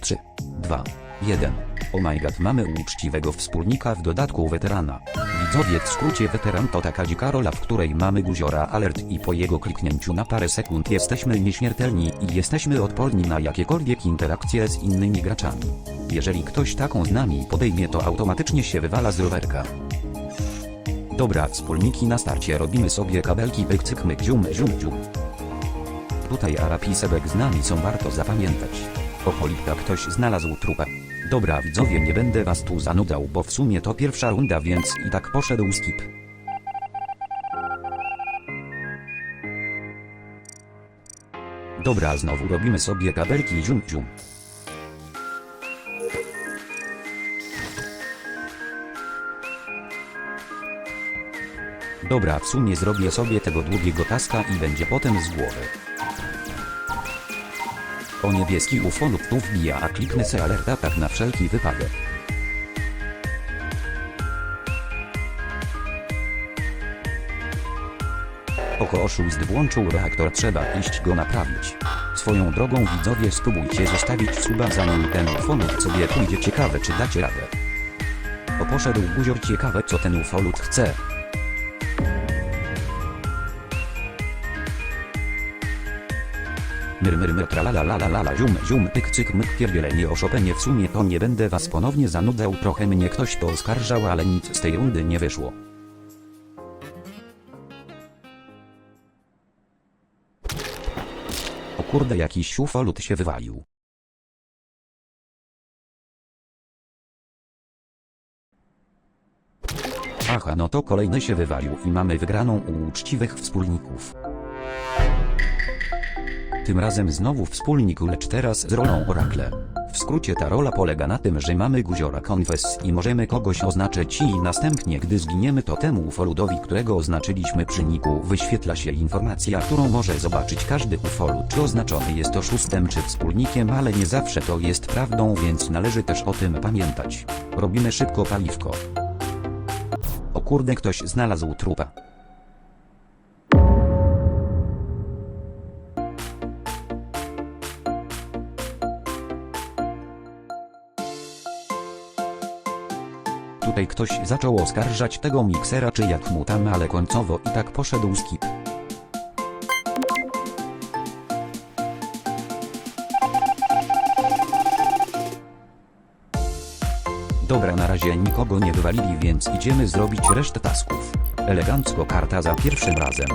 3, 2, 1. Oh my god, mamy uczciwego wspólnika w dodatku weterana. Widzowie w skrócie weteran to taka dzika rola, w której mamy guziora alert i po jego kliknięciu na parę sekund jesteśmy nieśmiertelni i jesteśmy odporni na jakiekolwiek interakcje z innymi graczami. Jeżeli ktoś taką z nami podejmie to automatycznie się wywala z rowerka. Dobra, wspólniki na starcie robimy sobie kabelki pyk cyk myk zium zium zium. Tutaj Arap i Sebek z nami są warto zapamiętać. Okolipka ktoś znalazł trupę. Dobra widzowie nie będę was tu zanudzał, bo w sumie to pierwsza runda więc i tak poszedł skip. Dobra znowu robimy sobie kabelki zium zium. Dobra w sumie zrobię sobie tego długiego taska i będzie potem z głowy. O niebieski UFO lub tu wbija, a kliknę se alerta tak na wszelki wypadek. Oko oszust włączył reaktor, trzeba iść go naprawić. Swoją drogą widzowie spróbujcie zostawić suba zanim ten ufolut sobie pójdzie ciekawe czy dacie radę. O poszedł guzior ciekawe co ten ufolut chce. Myr myr myr tralalalala zium zium pyk cyk myk pierdzielenie o w sumie to nie będę was ponownie zanudzał trochę mnie ktoś to oskarżał ale nic z tej rundy nie wyszło. O kurde jakiś ufolut się wywalił. Aha no to kolejny się wywalił i mamy wygraną u uczciwych wspólników. Tym razem znowu wspólnik, lecz teraz z rolą orakle. W skrócie ta rola polega na tym, że mamy guziora konfes i możemy kogoś oznaczyć i następnie gdy zginiemy to temu ufoludowi, którego oznaczyliśmy przy niku wyświetla się informacja, którą może zobaczyć każdy ufolud, czy oznaczony jest oszustem czy wspólnikiem, ale nie zawsze to jest prawdą, więc należy też o tym pamiętać. Robimy szybko paliwko. O kurde ktoś znalazł trupa. Tutaj ktoś zaczął oskarżać tego miksera czy jak mu tam, ale końcowo i tak poszedł skip. Dobra na razie nikogo nie wywalili więc idziemy zrobić resztę tasków. Elegancko karta za pierwszym razem.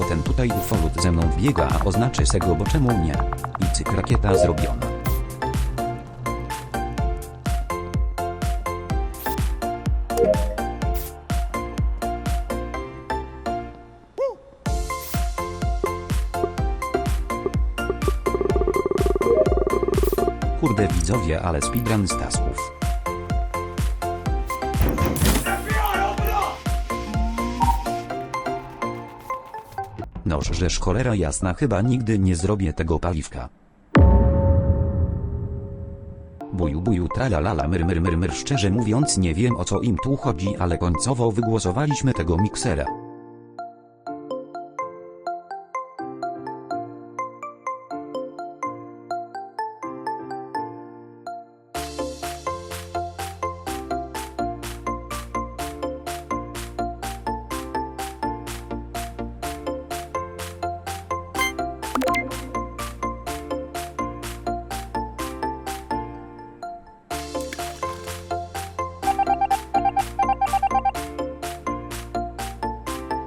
O ten tutaj ufolut ze mną biega, a oznaczy se go, bo czemu nie? I cyk rakieta zrobiona. Kurde widzowie, ale speedrun z Noż, żeż cholera jasna chyba nigdy nie zrobię tego paliwka. Buju buju tralalala myr myr myr myr szczerze mówiąc nie wiem o co im tu chodzi ale końcowo wygłosowaliśmy tego miksera.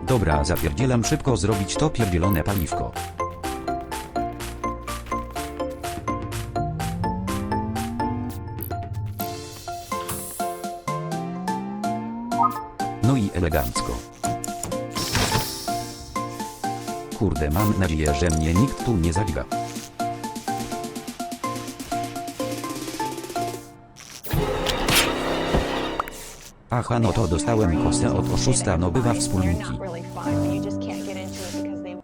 Dobra zapierdzielam szybko zrobić to pierdzielone paliwko. No i elegancko. Kurde mam nadzieję, że mnie nikt tu nie zadźga. Aha no to dostałem kosę od oszusta no bywa wspólniki.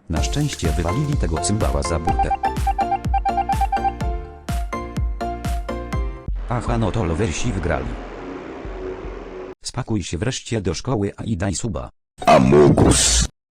Na szczęście wywalili tego cymbała za burtę. Aha no to lowersi wygrali. Spakuj się wreszcie do szkoły a i daj suba. Amogus.